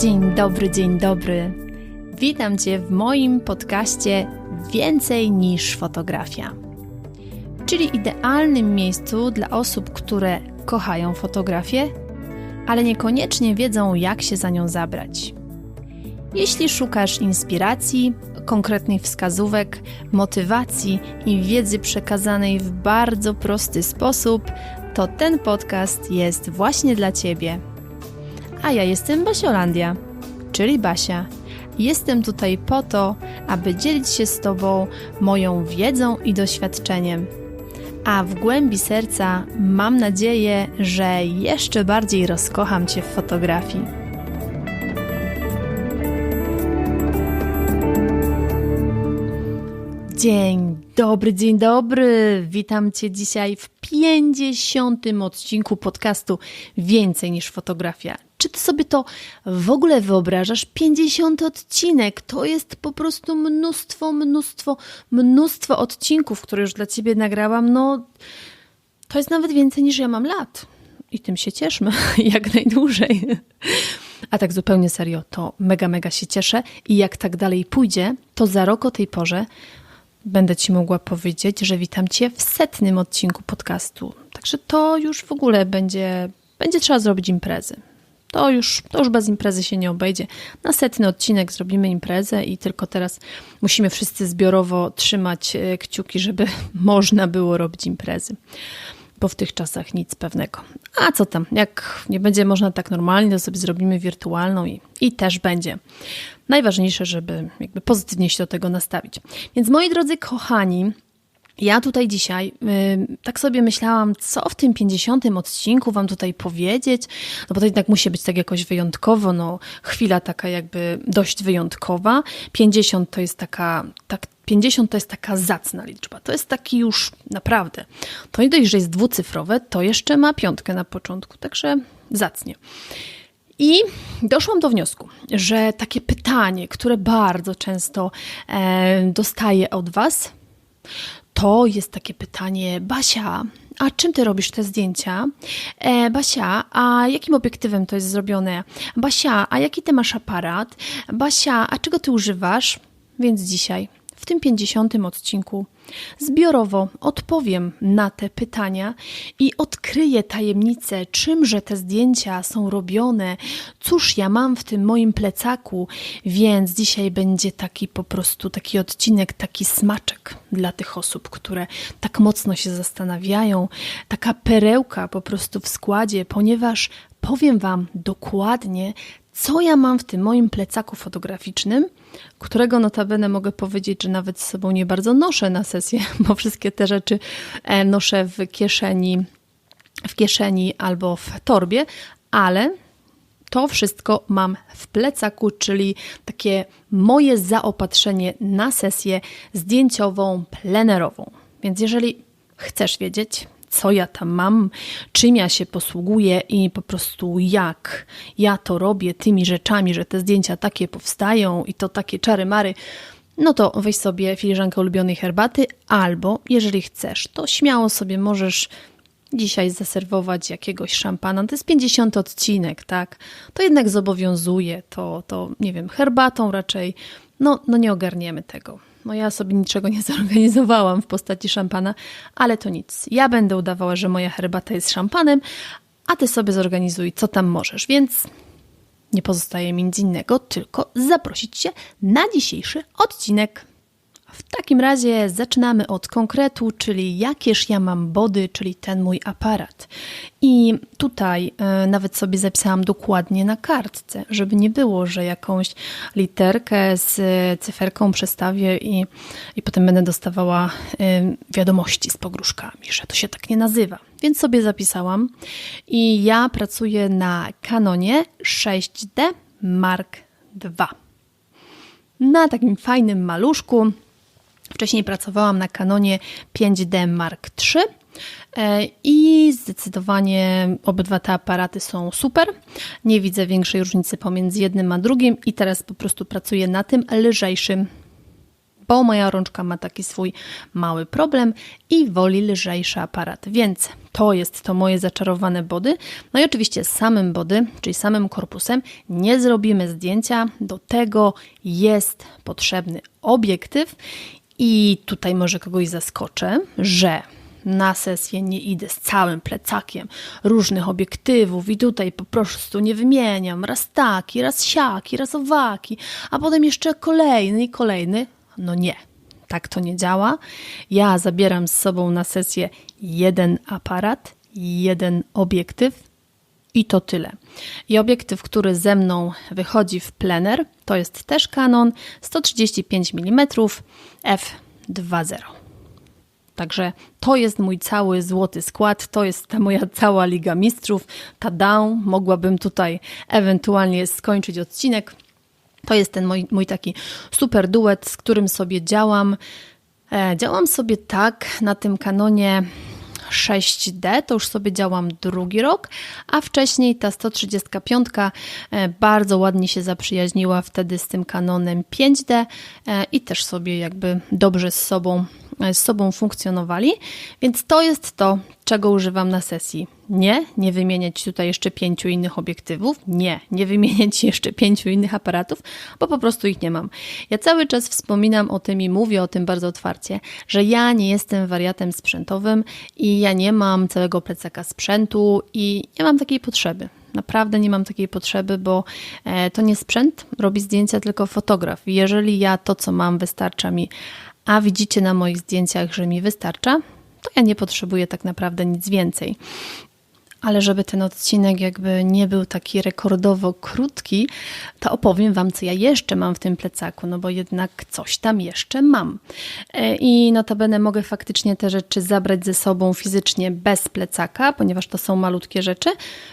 Dzień dobry, dzień dobry. Witam Cię w moim podcaście Więcej niż fotografia, czyli idealnym miejscu dla osób, które kochają fotografię, ale niekoniecznie wiedzą, jak się za nią zabrać. Jeśli szukasz inspiracji, konkretnych wskazówek, motywacji i wiedzy przekazanej w bardzo prosty sposób, to ten podcast jest właśnie dla Ciebie. A ja jestem Basiolandia, czyli Basia. Jestem tutaj po to, aby dzielić się z Tobą moją wiedzą i doświadczeniem. A w głębi serca mam nadzieję, że jeszcze bardziej rozkocham Cię w fotografii. Dzień dobry, dzień dobry. Witam Cię dzisiaj w 50. odcinku podcastu Więcej niż fotografia. Sobie to w ogóle wyobrażasz? 50 odcinek to jest po prostu mnóstwo, mnóstwo, mnóstwo odcinków, które już dla Ciebie nagrałam. No, to jest nawet więcej niż ja mam lat. I tym się cieszmy jak najdłużej. A tak zupełnie serio, to mega, mega się cieszę. I jak tak dalej pójdzie, to za rok o tej porze będę Ci mogła powiedzieć, że witam Cię w setnym odcinku podcastu. Także to już w ogóle będzie, będzie trzeba zrobić imprezy. To już, to już bez imprezy się nie obejdzie. Na setny odcinek zrobimy imprezę i tylko teraz musimy wszyscy zbiorowo trzymać e, kciuki, żeby można było robić imprezy. Bo w tych czasach nic pewnego. A co tam, jak nie będzie można tak normalnie, to sobie zrobimy wirtualną i, i też będzie. Najważniejsze, żeby jakby pozytywnie się do tego nastawić. Więc moi drodzy kochani, ja tutaj dzisiaj y, tak sobie myślałam, co w tym 50 odcinku Wam tutaj powiedzieć, no bo to jednak musi być tak jakoś wyjątkowo, no chwila taka jakby dość wyjątkowa. 50 to jest taka, tak, 50 to jest taka zacna liczba. To jest taki już naprawdę. To nie dość, że jest dwucyfrowe, to jeszcze ma piątkę na początku, także zacnie. I doszłam do wniosku, że takie pytanie, które bardzo często e, dostaję od Was, to jest takie pytanie, Basia, a czym ty robisz te zdjęcia? E, Basia, a jakim obiektywem to jest zrobione? Basia, a jaki ty masz aparat? Basia, a czego ty używasz? Więc dzisiaj, w tym 50 odcinku, Zbiorowo odpowiem na te pytania i odkryję tajemnicę, czymże te zdjęcia są robione, cóż ja mam w tym moim plecaku, więc dzisiaj będzie taki po prostu taki odcinek, taki smaczek dla tych osób, które tak mocno się zastanawiają, taka perełka po prostu w składzie, ponieważ powiem Wam dokładnie, co ja mam w tym moim plecaku fotograficznym, którego notabene mogę powiedzieć, że nawet z sobą nie bardzo noszę na sesję, bo wszystkie te rzeczy e, noszę w kieszeni, w kieszeni albo w torbie, ale to wszystko mam w plecaku, czyli takie moje zaopatrzenie na sesję zdjęciową, plenerową. Więc jeżeli chcesz wiedzieć, co ja tam mam, czym ja się posługuję i po prostu jak ja to robię tymi rzeczami, że te zdjęcia takie powstają i to takie czary mary, no to weź sobie filiżankę ulubionej herbaty, albo jeżeli chcesz, to śmiało sobie możesz dzisiaj zaserwować jakiegoś szampana. To jest 50 odcinek, tak? To jednak zobowiązuje, to, to nie wiem, herbatą raczej, no, no nie ogarniemy tego. No ja sobie niczego nie zorganizowałam w postaci szampana, ale to nic. Ja będę udawała, że moja herbata jest szampanem, a ty sobie zorganizuj, co tam możesz. Więc nie pozostaje mi nic innego, tylko zaprosić Cię na dzisiejszy odcinek. W takim razie zaczynamy od konkretu, czyli jakież ja mam body, czyli ten mój aparat. I tutaj y, nawet sobie zapisałam dokładnie na kartce, żeby nie było, że jakąś literkę z cyferką przestawię i, i potem będę dostawała y, wiadomości z pogróżkami, że to się tak nie nazywa. Więc sobie zapisałam i ja pracuję na Canonie 6D Mark II. Na takim fajnym maluszku, Wcześniej pracowałam na Canonie 5D Mark III e, i zdecydowanie obydwa te aparaty są super. Nie widzę większej różnicy pomiędzy jednym a drugim i teraz po prostu pracuję na tym lżejszym bo moja rączka ma taki swój mały problem i woli lżejszy aparat. Więc to jest to moje zaczarowane body. No i oczywiście samym body, czyli samym korpusem nie zrobimy zdjęcia. Do tego jest potrzebny obiektyw i tutaj może kogoś zaskoczę, że na sesję nie idę z całym plecakiem różnych obiektywów i tutaj po prostu nie wymieniam raz taki, raz siaki, raz owaki, a potem jeszcze kolejny i kolejny. No nie, tak to nie działa. Ja zabieram z sobą na sesję jeden aparat, jeden obiektyw i to tyle. I obiektyw, który ze mną wychodzi w plener, to jest też Canon 135 mm f2.0. Także to jest mój cały złoty skład, to jest ta moja cała Liga Mistrzów. Ta down, mogłabym tutaj ewentualnie skończyć odcinek. To jest ten mój, mój taki super duet, z którym sobie działam. E, działam sobie tak na tym kanonie 6D, to już sobie działam drugi rok, a wcześniej ta 135 e, bardzo ładnie się zaprzyjaźniła wtedy z tym kanonem 5D e, i też sobie jakby dobrze z sobą z sobą funkcjonowali, więc to jest to, czego używam na sesji. Nie, nie wymieniać tutaj jeszcze pięciu innych obiektywów, nie, nie wymieniać jeszcze pięciu innych aparatów, bo po prostu ich nie mam. Ja cały czas wspominam o tym i mówię o tym bardzo otwarcie, że ja nie jestem wariatem sprzętowym i ja nie mam całego plecaka sprzętu i nie mam takiej potrzeby. Naprawdę nie mam takiej potrzeby, bo e, to nie sprzęt robi zdjęcia, tylko fotograf. Jeżeli ja to, co mam, wystarcza mi a widzicie na moich zdjęciach, że mi wystarcza, to ja nie potrzebuję tak naprawdę nic więcej. Ale żeby ten odcinek jakby nie był taki rekordowo krótki, to opowiem Wam, co ja jeszcze mam w tym plecaku, no bo jednak coś tam jeszcze mam. E, I notabene mogę faktycznie te rzeczy zabrać ze sobą fizycznie bez plecaka, ponieważ to są malutkie rzeczy,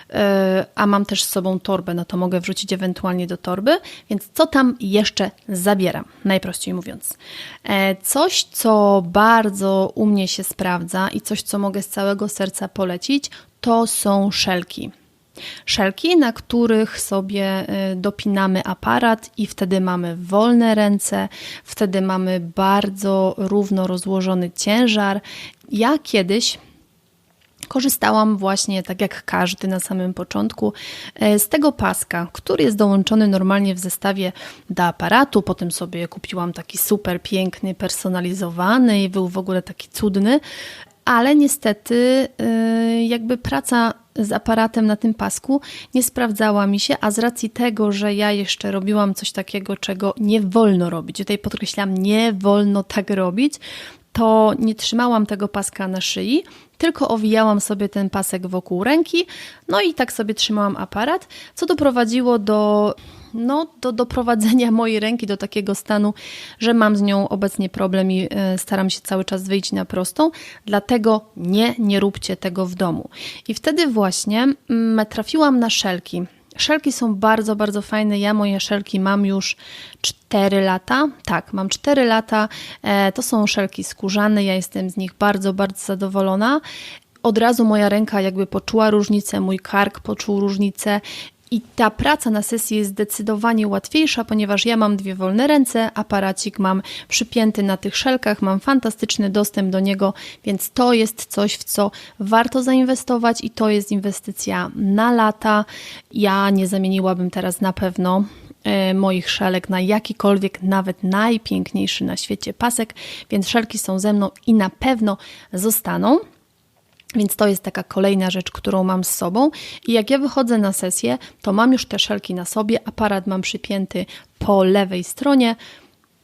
e, a mam też z sobą torbę, no to mogę wrzucić ewentualnie do torby, więc co tam jeszcze zabieram, najprościej mówiąc. E, coś, co bardzo u mnie się sprawdza i coś, co mogę z całego serca polecić, to są szelki. Szelki, na których sobie y, dopinamy aparat i wtedy mamy wolne ręce, wtedy mamy bardzo równo rozłożony ciężar. Ja kiedyś korzystałam właśnie, tak jak każdy na samym początku, y, z tego paska, który jest dołączony normalnie w zestawie do aparatu. Potem sobie kupiłam taki super piękny, personalizowany i był w ogóle taki cudny ale niestety y, jakby praca z aparatem na tym pasku nie sprawdzała mi się, a z racji tego, że ja jeszcze robiłam coś takiego, czego nie wolno robić, tutaj podkreślam, nie wolno tak robić, to nie trzymałam tego paska na szyi, tylko owijałam sobie ten pasek wokół ręki, no i tak sobie trzymałam aparat, co doprowadziło do no, do doprowadzenia mojej ręki do takiego stanu, że mam z nią obecnie problem i e, staram się cały czas wyjść na prostą. Dlatego nie, nie róbcie tego w domu. I wtedy właśnie mm, trafiłam na szelki. Szelki są bardzo, bardzo fajne. Ja moje szelki mam już 4 lata. Tak, mam 4 lata. E, to są szelki skórzane. Ja jestem z nich bardzo, bardzo zadowolona od razu moja ręka jakby poczuła różnicę, mój kark poczuł różnicę i ta praca na sesji jest zdecydowanie łatwiejsza, ponieważ ja mam dwie wolne ręce, aparacik mam przypięty na tych szelkach, mam fantastyczny dostęp do niego, więc to jest coś, w co warto zainwestować i to jest inwestycja na lata. Ja nie zamieniłabym teraz na pewno e, moich szelek na jakikolwiek, nawet najpiękniejszy na świecie pasek, więc szelki są ze mną i na pewno zostaną. Więc to jest taka kolejna rzecz, którą mam z sobą. I jak ja wychodzę na sesję, to mam już te szelki na sobie, aparat mam przypięty po lewej stronie,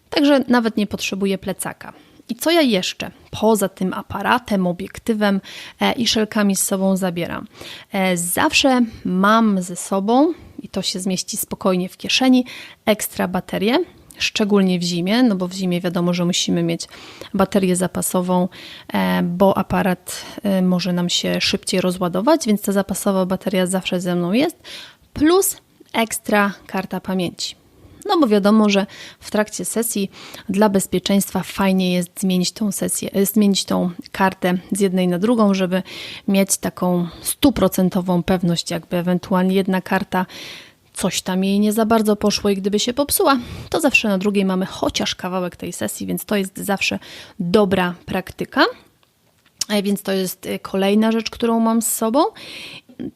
także nawet nie potrzebuję plecaka. I co ja jeszcze poza tym aparatem, obiektywem e, i szelkami z sobą zabieram? E, zawsze mam ze sobą, i to się zmieści spokojnie w kieszeni, ekstra baterie szczególnie w zimie, no bo w zimie wiadomo, że musimy mieć baterię zapasową, e, bo aparat e, może nam się szybciej rozładować, więc ta zapasowa bateria zawsze ze mną jest, plus ekstra karta pamięci. No bo wiadomo, że w trakcie sesji dla bezpieczeństwa fajnie jest zmienić tą sesję, e, zmienić tą kartę z jednej na drugą, żeby mieć taką stuprocentową pewność, jakby ewentualnie jedna karta coś tam jej nie za bardzo poszło i gdyby się popsuła, to zawsze na drugiej mamy chociaż kawałek tej sesji, więc to jest zawsze dobra praktyka. E, więc to jest e, kolejna rzecz, którą mam z sobą.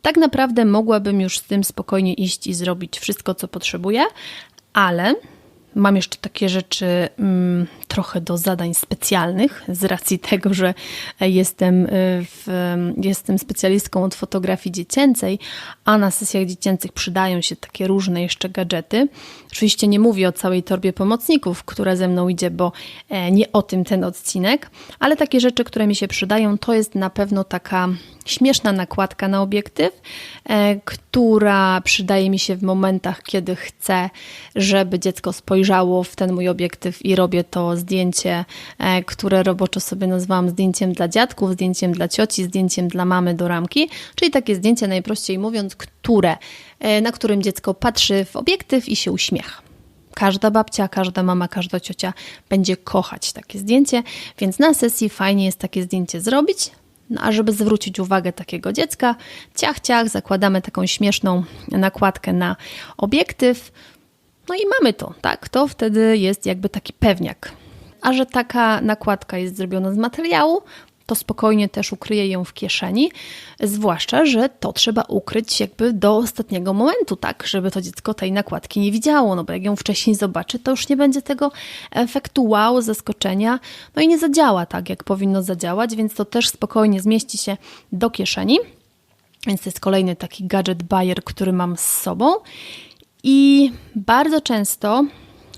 Tak naprawdę mogłabym już z tym spokojnie iść i zrobić wszystko, co potrzebuję, ale Mam jeszcze takie rzeczy mm, trochę do zadań specjalnych, z racji tego, że jestem, y, w, jestem specjalistką od fotografii dziecięcej, a na sesjach dziecięcych przydają się takie różne jeszcze gadżety. Oczywiście nie mówię o całej torbie pomocników, która ze mną idzie, bo e, nie o tym ten odcinek, ale takie rzeczy, które mi się przydają, to jest na pewno taka śmieszna nakładka na obiektyw, e, która przydaje mi się w momentach, kiedy chcę, żeby dziecko spojrzało w ten mój obiektyw i robię to zdjęcie, e, które roboczo sobie nazwałam zdjęciem dla dziadków, zdjęciem dla cioci, zdjęciem dla mamy do ramki, czyli takie zdjęcie najprościej mówiąc, które, e, na którym dziecko patrzy w obiektyw i się uśmiecha. Każda babcia, każda mama, każda ciocia będzie kochać takie zdjęcie, więc na sesji fajnie jest takie zdjęcie zrobić, no a żeby zwrócić uwagę takiego dziecka, ciach, ciach, zakładamy taką śmieszną nakładkę na obiektyw. No i mamy to, tak? To wtedy jest jakby taki pewniak. A że taka nakładka jest zrobiona z materiału, to spokojnie też ukryję ją w kieszeni, zwłaszcza, że to trzeba ukryć jakby do ostatniego momentu, tak, żeby to dziecko tej nakładki nie widziało, no bo jak ją wcześniej zobaczy, to już nie będzie tego efektu wow, zaskoczenia, no i nie zadziała tak, jak powinno zadziałać, więc to też spokojnie zmieści się do kieszeni. Więc to jest kolejny taki gadget buyer, który mam z sobą. I bardzo często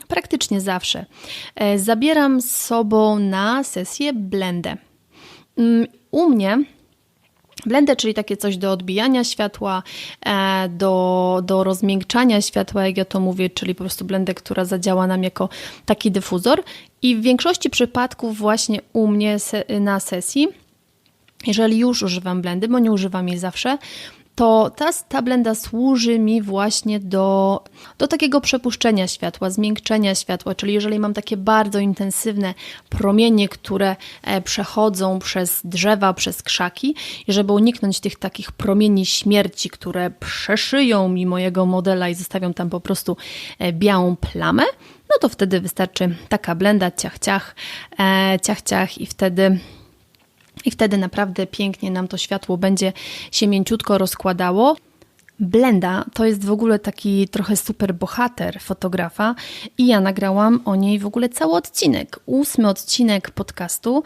praktycznie zawsze. E, zabieram z sobą na sesję blendę. Mm, u mnie Blendę, czyli takie coś do odbijania światła, e, do, do rozmiękczania światła, jak ja to mówię, czyli po prostu blendę, która zadziała nam jako taki dyfuzor. I w większości przypadków właśnie u mnie na sesji, jeżeli już używam blendy, bo nie używam jej zawsze, to ta, ta blenda służy mi właśnie do, do takiego przepuszczenia światła, zmiękczenia światła, czyli jeżeli mam takie bardzo intensywne promienie, które e, przechodzą przez drzewa, przez krzaki i żeby uniknąć tych takich promieni śmierci, które przeszyją mi mojego modela i zostawią tam po prostu e, białą plamę, no to wtedy wystarczy taka blenda, ciach, ciach, e, ciach, ciach i wtedy i wtedy naprawdę pięknie nam to światło będzie się mięciutko rozkładało. Blenda to jest w ogóle taki trochę super bohater fotografa i ja nagrałam o niej w ogóle cały odcinek. Ósmy odcinek podcastu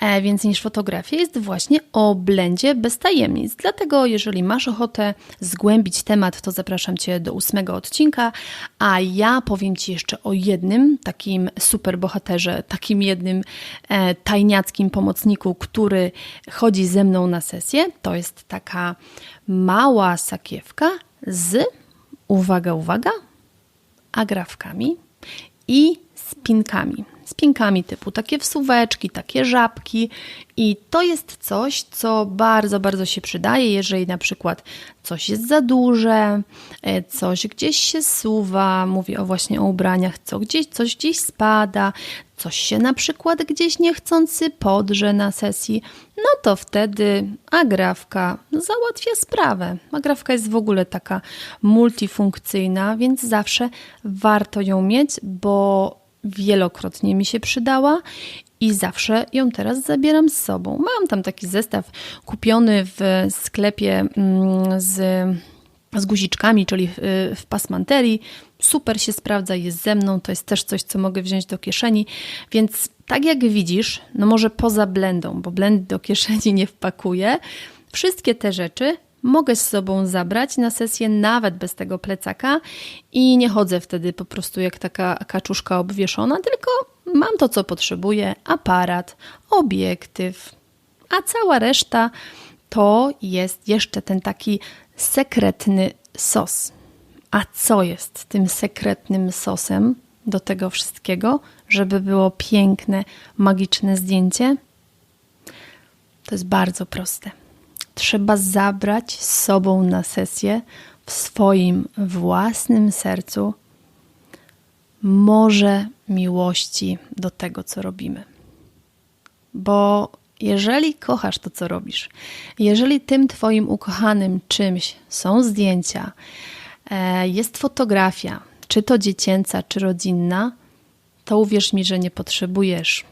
e, Więcej niż fotografia jest właśnie o blendzie bez tajemnic. Dlatego jeżeli masz ochotę zgłębić temat, to zapraszam Cię do ósmego odcinka, a ja powiem Ci jeszcze o jednym takim super bohaterze, takim jednym e, tajniackim pomocniku, który chodzi ze mną na sesję. To jest taka mała sakiewka z, uwaga, uwaga, agrafkami i spinkami. Spinkami typu takie wsuweczki, takie żabki i to jest coś, co bardzo, bardzo się przydaje, jeżeli na przykład coś jest za duże, e, coś gdzieś się suwa, mówię o właśnie o ubraniach, co gdzieś, coś gdzieś spada, coś się na przykład gdzieś niechcący podrze na sesji, no to wtedy agrafka załatwia sprawę. Agrafka jest w ogóle taka multifunkcyjna, więc zawsze warto ją mieć, bo wielokrotnie mi się przydała i zawsze ją teraz zabieram z sobą. Mam tam taki zestaw kupiony w sklepie mm, z, z guziczkami, czyli w, w pasmanterii. Super się sprawdza, jest ze mną, to jest też coś, co mogę wziąć do kieszeni, więc tak jak widzisz, no może poza blendą, bo blend do kieszeni nie wpakuję, wszystkie te rzeczy mogę z sobą zabrać na sesję nawet bez tego plecaka i nie chodzę wtedy po prostu jak taka kaczuszka obwieszona, tylko mam to, co potrzebuję: aparat, obiektyw, a cała reszta to jest jeszcze ten taki sekretny sos. A co jest tym sekretnym sosem do tego wszystkiego, żeby było piękne, magiczne zdjęcie? To jest bardzo proste trzeba zabrać z sobą na sesję w swoim własnym sercu morze miłości do tego, co robimy. Bo jeżeli kochasz to, co robisz, jeżeli tym Twoim ukochanym czymś są zdjęcia, e, jest fotografia, czy to dziecięca, czy rodzinna, to uwierz mi, że nie potrzebujesz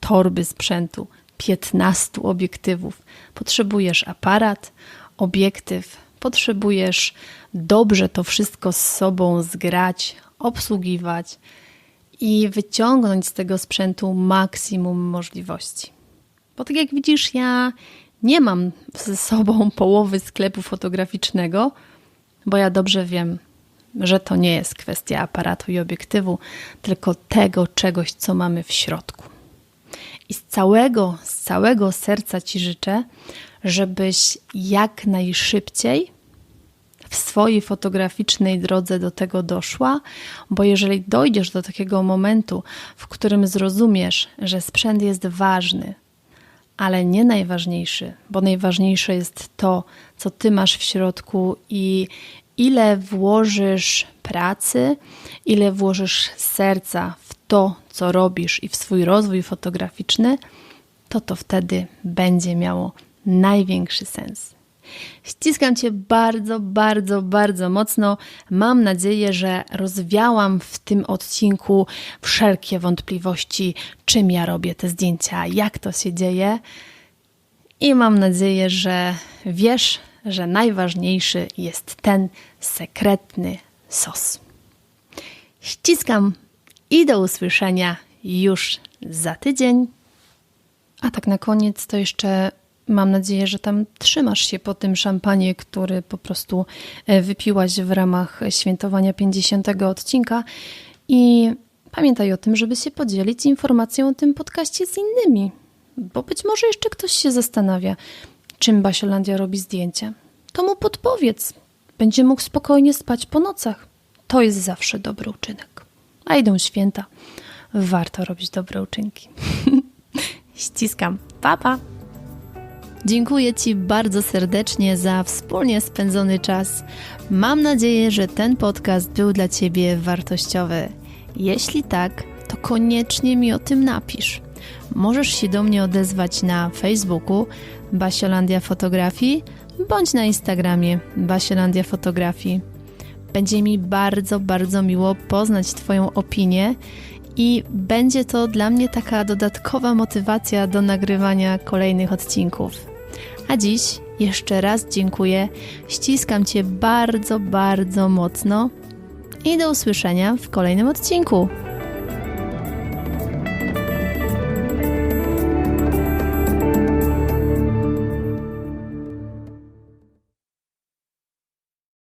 torby sprzętu, 15 obiektywów. Potrzebujesz aparat, obiektyw, potrzebujesz dobrze to wszystko z sobą zgrać, obsługiwać i wyciągnąć z tego sprzętu maksimum możliwości. Bo tak jak widzisz, ja nie mam ze sobą połowy sklepu fotograficznego, bo ja dobrze wiem, że to nie jest kwestia aparatu i obiektywu, tylko tego czegoś, co mamy w środku. I z całego, z całego serca Ci życzę, żebyś jak najszybciej w swojej fotograficznej drodze do tego doszła, bo jeżeli dojdziesz do takiego momentu, w którym zrozumiesz, że sprzęt jest ważny, ale nie najważniejszy, bo najważniejsze jest to, co ty masz w środku i ile włożysz pracy, ile włożysz serca w to, co robisz i w swój rozwój fotograficzny, to to wtedy będzie miało największy sens. Ściskam Cię bardzo, bardzo, bardzo mocno. Mam nadzieję, że rozwiałam w tym odcinku wszelkie wątpliwości, czym ja robię te zdjęcia, jak to się dzieje. I mam nadzieję, że wiesz, że najważniejszy jest ten sekretny sos. Ściskam i do usłyszenia już za tydzień. A tak na koniec to jeszcze mam nadzieję, że tam trzymasz się po tym szampanie, który po prostu e, wypiłaś w ramach świętowania 50 odcinka i pamiętaj o tym, żeby się podzielić informacją o tym podcaście z innymi, bo być może jeszcze ktoś się zastanawia, czym Basiolandia robi zdjęcia. To mu podpowiedz. Będzie mógł spokojnie spać po nocach. To jest zawsze dobry uczynek. A idą święta. Warto robić dobre uczynki. Ściskam. Papa. Pa. Dziękuję Ci bardzo serdecznie za wspólnie spędzony czas. Mam nadzieję, że ten podcast był dla Ciebie wartościowy. Jeśli tak, to koniecznie mi o tym napisz. Możesz się do mnie odezwać na Facebooku Basiolandia Fotografii bądź na Instagramie Basiolandia Fotografii. Będzie mi bardzo, bardzo miło poznać Twoją opinię i będzie to dla mnie taka dodatkowa motywacja do nagrywania kolejnych odcinków. A dziś jeszcze raz dziękuję, ściskam Cię bardzo, bardzo mocno i do usłyszenia w kolejnym odcinku.